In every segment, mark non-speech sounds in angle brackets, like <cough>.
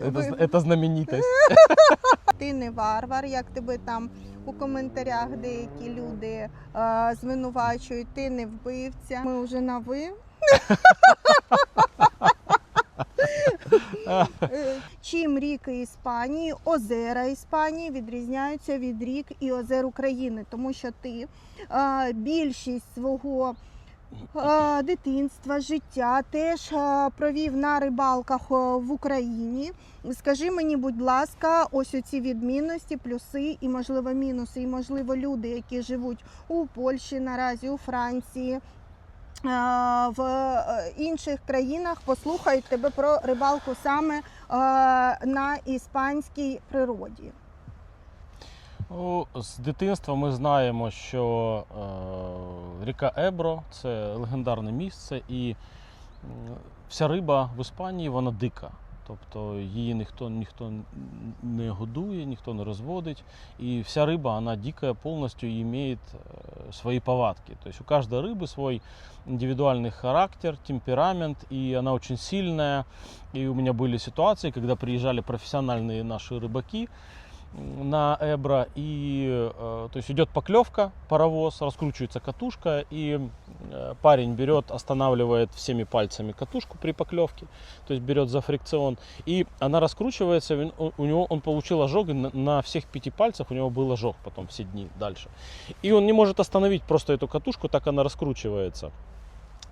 Это, Ви- знаменитость. <laughs> Ти не варвар, як тебе там у коментарях деякі люди е, звинувачують. Ти не вбивця. Ми вже на ви. <laughs> Чим ріки Іспанії, озера Іспанії відрізняються від рік і озер України, тому що ти е, більшість свого дитинства, життя теж е, провів на рибалках е, в Україні. Скажи мені, будь ласка, ось оці відмінності, плюси і, можливо, мінуси, і, можливо, люди, які живуть у Польщі наразі, у Франції. е, В е, інших країнах послухають тебе про рибалку саме е, на іспанській природі. Ну, з дитинства ми знаємо, що е, ріка Ебро це легендарне місце, і м, вся риба в Іспанії вона дика. Тобто її ніхто, ніхто не годує, ніхто не розводить. І вся риба, она дикая полностью и имеет э, свои повадки. То есть у каждой рыбы свой индивидуальный характер, темперамент, и она очень сильная. И у меня были ситуации, когда приезжали профессиональные наши рыбаки, На Эбро, и э, то есть идет поклевка, паровоз, раскручивается катушка, и э, парень берет, останавливает всеми пальцами катушку при поклевке, то есть берет за фрикцион, и она раскручивается, у него он получил ожог, на всех пяти пальцах у него был ожог потом все дни дальше. И он не может остановить просто эту катушку, так она раскручивается.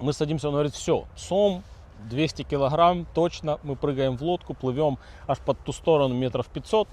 Мы садимся, он говорит, все, сом, 200 килограмм, точно, мы прыгаем в лодку, плывем аж под ту сторону метров 500,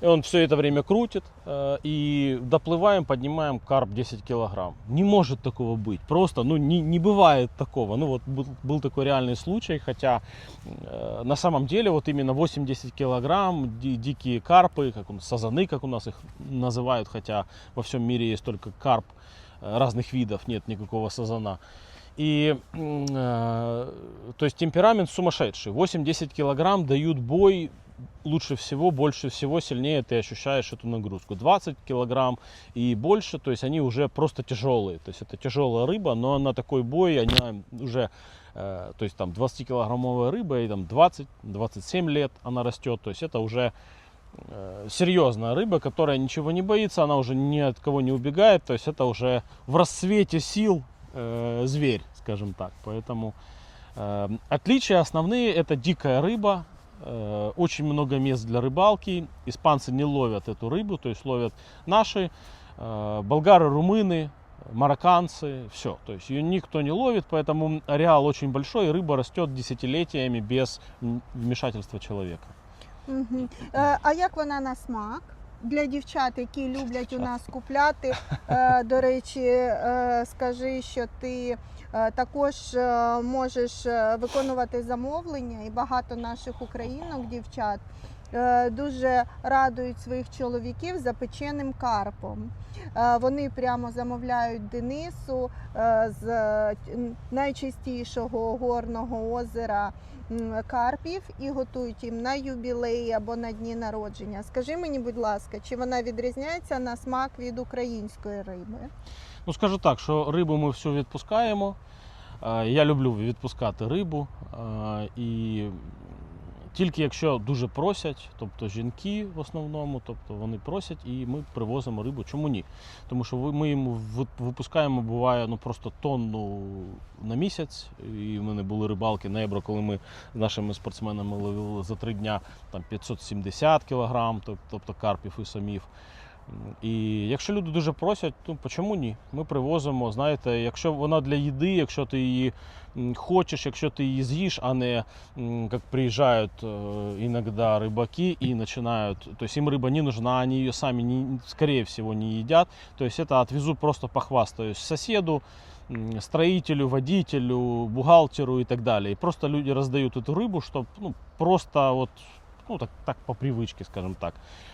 и он все это время крутит, э, и доплываем, поднимаем карп 10 килограмм. Не может такого быть, просто, ну, не, не бывает такого. Ну, вот был, был такой реальный случай, хотя э, на самом деле вот именно 8-10 килограмм ди- дикие карпы, как он, сазаны, как у нас их называют, хотя во всем мире есть только карп э, разных видов, нет никакого сазана. И, то есть темперамент сумасшедший. 8-10 килограмм дают бой лучше всего, больше всего, сильнее ты ощущаешь эту нагрузку. 20 килограмм и больше, то есть они уже просто тяжелые. То есть это тяжелая рыба, но на такой бой она уже, э, то есть там 20-килограммовая рыба, и там 20-27 лет она растет. То есть это уже э, серьезная рыба, которая ничего не боится, она уже ни от кого не убегает. То есть это уже в рассвете сил э, зверь, скажем так. Поэтому э, отличия основные это дикая рыба, очень много мест для рыбалки. Испанцы не ловят эту рыбу, то есть ловят наши, э, болгары, румыны, марокканцы, все. То есть ее никто не ловит, поэтому ареал очень большой, и рыба растет десятилетиями без м, вмешательства человека. Мгм. Е, А як вона на смак? Для дівчат, які люблять у нас купляти. Е, До речі, е, скажи, що ти е, також можеш виконувати замовлення, і багато наших українок, дівчат, дуже радують своїх чоловіків запеченим карпом. Е, Вони прямо замовляють Денису е, з е, найчистішого горного озера карпів і готують їм на юбілеї або на дні народження. Скажи мені, будь ласка, чи вона відрізняється на смак від української риби? Ну скажу так, що рибу ми всю відпускаємо. Е, Я люблю відпускати рибу. е, І тільки якщо дуже просять, тобто жінки в основному, тобто вони просять, і ми привозимо рибу. Чому ні? Тому що ми їм випускаємо, буває ну просто тонну на місяць. І в мене були рибалки на Ебро, коли ми з нашими спортсменами ловили за три дня там 570 кілограм, тобто карпів і самів. І якщо люди дуже просять, то чому ні? Ми привозимо. Знаєте, якщо вона для їди, якщо ти її м, хочеш, якщо ти її з'їш, а не м, як приїжджають е, іноді рибаки і починають, то есть им рыба не нужна, они ее сами, не, скорее всего, не едят. То есть это отвезу просто похвастаюсь соседу, м, строителю, водителю, бухгалтеру и так далее. И просто люди раздают эту рыбу, чтобы ну, просто вот ну так, так по привычке, скажем так.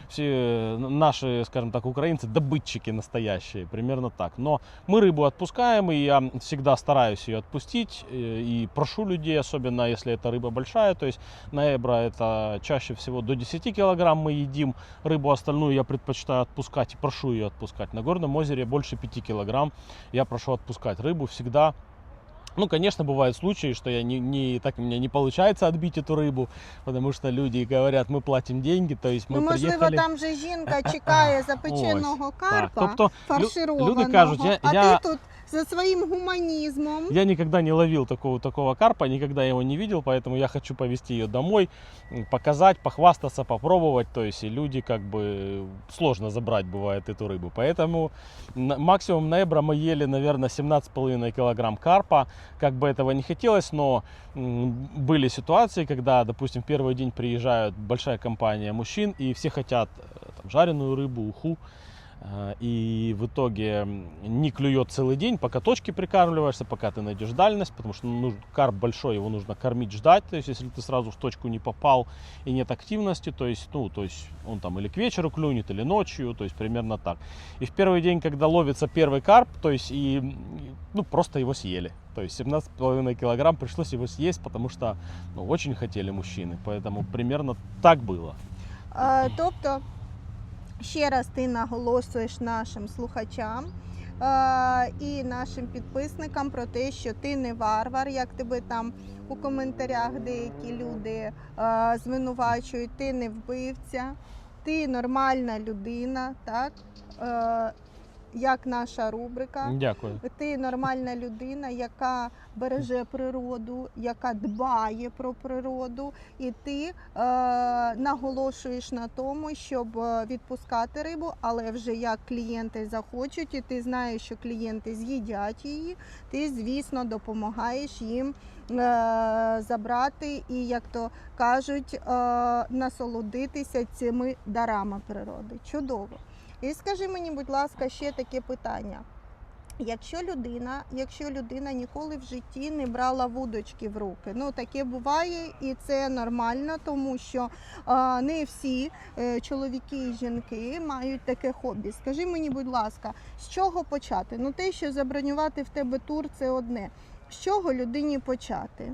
Все э, наши, скажем так, украинцы добытчики настоящие, примерно так. Но мы рыбу отпускаем, и я всегда стараюсь ее отпустить э, и прошу людей, особенно если эта рыба большая, то есть на Эбро это чаще всего до 10 килограмм мы едим, рыбу остальную я предпочитаю отпускать и прошу ее отпускать. На Горном озере больше 5 килограмм я прошу отпускать рыбу всегда Ну, конечно, бывают случаи, что я не, не так у меня не получается отбить эту рыбу, потому что люди говорят, мы платим деньги, то есть мы ну, можливо, приехали. там же жінка чекає <laughs> запеченого Так, карпа, тобто лю- фаршированого, люди кажуть, я, а я, ти тут за своїм гуманізмом. я никогда не ловил такого, такого карпа, никогда его не видел, поэтому я хочу повезти ее домой, показать, похвастаться, попробовать. То есть и люди как бы сложно забрать бывает эту рыбу. Поэтому максимум на Эбро мы ели, наверное, 17,5 килограмм карпа. Как бы этого не хотелось, но были ситуации, когда, допустим, первый день приезжает большая компания мужчин, и все хотят э, там, жареную рыбу, уху. Э, И в итоге не клюет целый день, пока точки прикармливаешься, пока ты найдешь дальность, потому что ну, карп большой, его нужно кормить, ждать. То есть, если ты сразу в точку не попал и нет активности, то есть, ну, то есть он там или к вечеру клюнет, или ночью, то есть примерно так. И в первый день, когда ловится первый карп, то есть и, ну, просто его съели. То есть 17,5 килограмм пришлось его съесть, потому что ну, очень хотели мужчины. Поэтому примерно так было. Е, Тобто, ще раз ти наголошуєш нашим слухачам е, і нашим підписникам про те, що ти не варвар, як тебе там у коментарях деякі люди е, звинувачують, ти не вбивця, ти нормальна людина, так? Як наша рубрика. Дякую. Ти нормальна людина, яка береже природу, яка дбає про природу, і ти е, наголошуєш на тому, щоб е, відпускати рибу, але вже як клієнти захочуть, і ти знаєш, що клієнти з'їдять її, ти, звісно, допомагаєш їм е, забрати і, як то кажуть, е, насолодитися цими дарами природи. Чудово. І скажи мені, будь ласка, ще таке питання. Якщо людина, якщо людина ніколи в житті не брала вудочки в руки, ну таке буває, і це нормально, тому що а, не всі е, чоловіки і жінки мають таке хобі. Скажи мені, будь ласка, з чого почати? Ну те, що забронювати в тебе тур, це одне. З чого людині почати?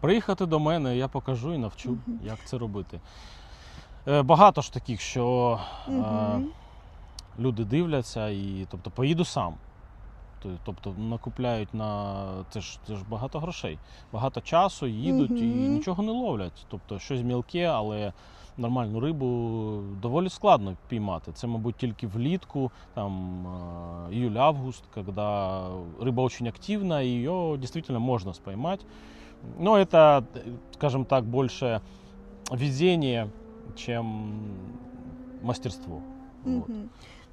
Приїхати до мене, я покажу і навчу, Мгм. як це робити. Е, Багато ж таких, що е, Мгм. люди дивляться і тобто поїду сам. То- Тобто накупляють на це ж це ж багато грошей, багато часу, їдуть і Мгм. нічого не ловлять. Тобто щось мілке, але нормальну рибу доволі складно піймати. Це, мабуть, тільки влітку, там е, июль-август, когда рыба очень активна, и ее действительно можно споймать. Но это, э, скажем так, больше везение, чем мастерство. Вот.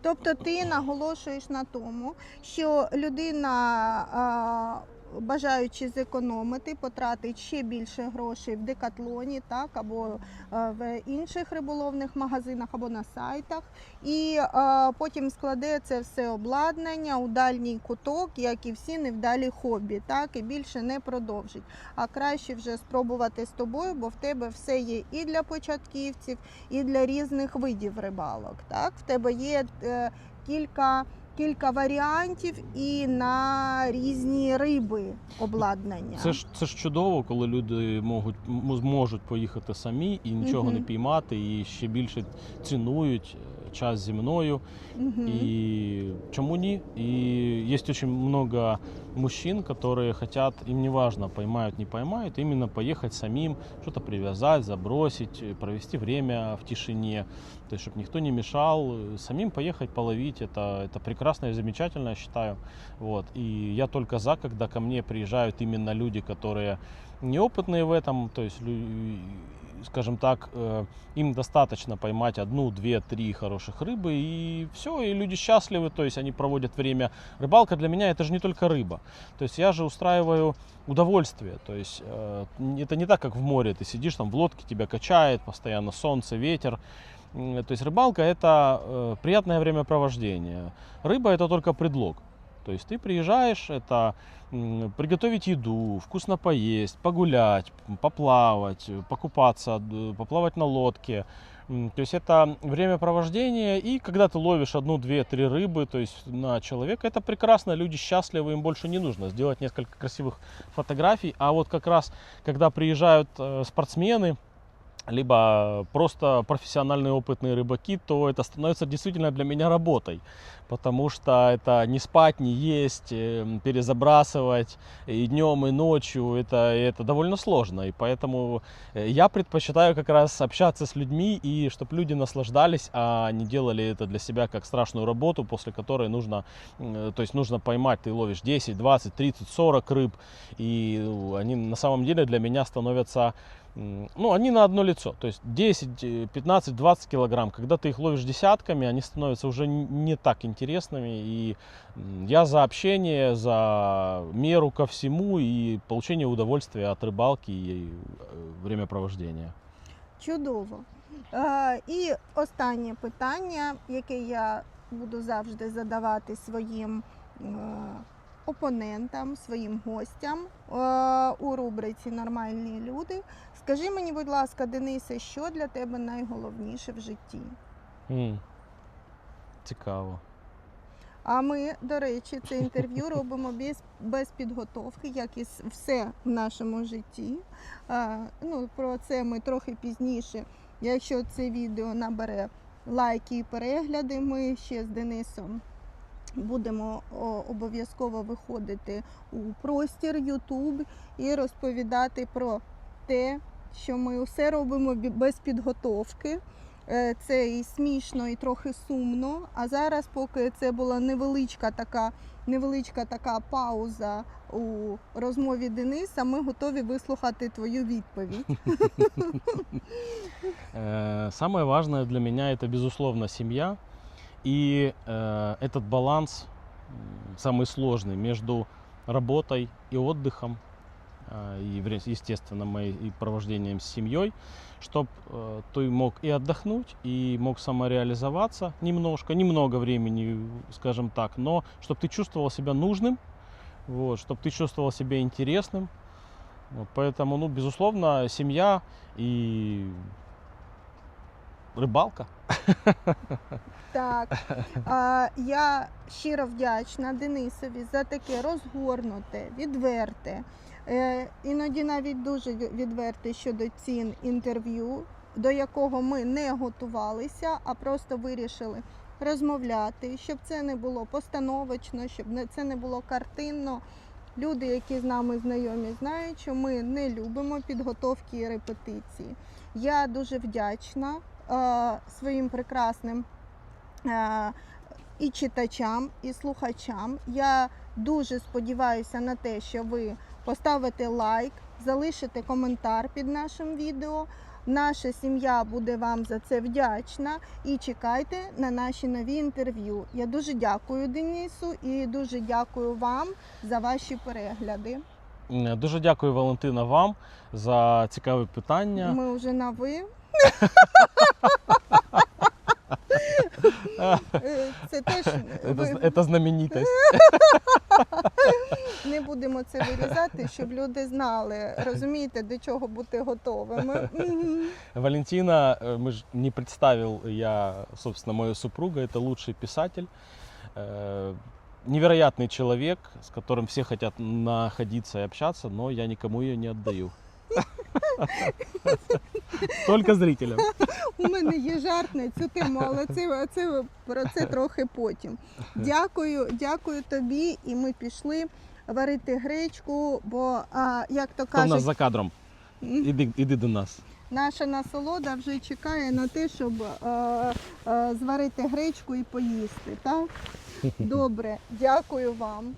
Тобто ти наголошуєш на тому, що людина, бажаючи зекономити, потратить ще більше грошей в декатлоні, так або в інших риболовних магазинах, або на сайтах, і а, потім складе це все обладнання у дальній куток, як і всі невдалі хобі, так і більше не продовжить. А краще вже спробувати з тобою, бо в тебе все є і для початківців, і для різних видів рибалок. Так, в тебе є е, кілька. Кілька варіантів і на різні риби обладнання. Це ж це ж чудово, коли люди можуть можуть поїхати самі і нічого не піймати, і ще більше цінують е, час зі мною. Мгм. И чему не? И есть очень много мужчин, которые хотят, им не важно, поймают, не поймают, именно поехать самим, что-то привязать, забросить, провести время в тишине, то есть, чтобы никто не мешал, самим поехать половить, это, это прекрасно и замечательно, я считаю. Вот. И я только за, когда ко мне приезжают именно люди, которые неопытные в этом, то есть, скажем так, э, им достаточно поймать одну, две, три хороших рыбы, и все, и люди счастливы, то есть они проводят время. Рыбалка для меня это же не только рыба. То есть я же устраиваю удовольствие. То есть э, это не так, как в море. Ты сидишь там в лодке, тебя качает, постоянно солнце, ветер. То есть рыбалка это э, приятное времяпровождение. Рыба это только предлог. То есть ты приезжаешь, это приготовить еду, вкусно поесть, погулять, поплавать, э, покупаться, д- поплавать на лодке. То есть это времяпровождение, и когда ты ловишь одну, две, три рыбы, то есть на человека, это прекрасно, люди счастливы, им больше не нужно сделать несколько красивых фотографий. А вот как раз, когда приезжают э, спортсмены, либо просто профессиональные опытные рыбаки, то это становится действительно для меня работой. Потому что это не спать, не есть, э, перезабрасывать и днем, и ночью. Это, это довольно сложно. И поэтому э, я предпочитаю как раз общаться с людьми и чтобы люди наслаждались, а не делали это для себя как страшную работу, после которой нужно, э, то есть нужно поймать, ты ловишь 10, 20, 30, 40 рыб. И ну, они на самом деле для меня становятся ну, они на одно лицо. То есть 10, э, 15, 20 килограмм. Когда ты их ловишь десятками, они становятся уже н- не так интересными. И м, я за общение, за меру ко всему и получение удовольствия от рыбалки и э, времяпровождения. Чудово. Е, і останнє питання, яке я буду завжди задавати своїм е, опонентам, своїм гостям е, у рубриці Нормальні люди. Скажи мені, будь ласка, Денисе, що для тебе найголовніше в житті? Цікаво. А ми, до речі, це інтерв'ю робимо без, без підготовки, як і все в нашому житті. А, ну, про це ми трохи пізніше. Якщо це відео набере лайки і перегляди, ми ще з Денисом будемо обов'язково виходити у простір YouTube і розповідати про те, що ми все робимо без підготовки. Е, Це і смішно, і трохи сумно. А зараз, поки це була невеличка така, невеличка така пауза у розмові Дениса, ми готові вислухати твою відповідь. <laughs> Э, Самое важное для меня это, безусловно, семья. И э, этот баланс самый сложный между работой и отдыхом, э, и, естественно, и провождением с семьей, чтобы ты мог и отдохнуть, и мог самореализоваться немножко, немного времени, скажем так, но чтобы ты чувствовал себя нужным, вот, чтобы ты чувствовал себя интересным. Вот, поэтому, ну, безусловно, семья и рыбалка. Так, а, я щиро вдячна Денисові за таке розгорнуте, відверте, е, іноді навіть дуже відверте щодо цін інтерв'ю, до якого ми не готувалися, а просто вирішили розмовляти, щоб це не було постановочно, щоб це не було картинно. Люди, які з нами знайомі, знають, що ми не любимо підготовки і репетиції. Я дуже вдячна своїм прекрасним е, і читачам, і слухачам. Я дуже сподіваюся на те, що ви поставите лайк, залишите коментар під нашим відео. Наша сім'я буде вам за це вдячна і чекайте на наші нові інтерв'ю. Я дуже дякую Денису і дуже дякую вам за ваші перегляди. Дуже дякую, Валентина, вам за цікаві питання. Ми вже на ви. <laughs> Е, Це теж Это, ви- з- это знаменитость. Не <laughs> будемо це вирізати, щоб люди знали, розумієте, до чого бути готовими. Мгм. <laughs> Валентина, э, мы ж не представил я, собственно, мою супругу, это лучший писатель, э, невероятный человек, с которым все хотят находиться и общаться, но я никому ее не отдаю. <laughs> Только зрителям. <laughs> У мене є жарт на цю тему, але це, це про це трохи потім. Дякую, дякую тобі. І ми пішли варити гречку, бо а, як то Хто в нас за кадром? Іди, іди до нас. наша насолода вже чекає на те, щоб е, е, зварити гречку і поїсти. Так? <laughs> Добре, дякую вам.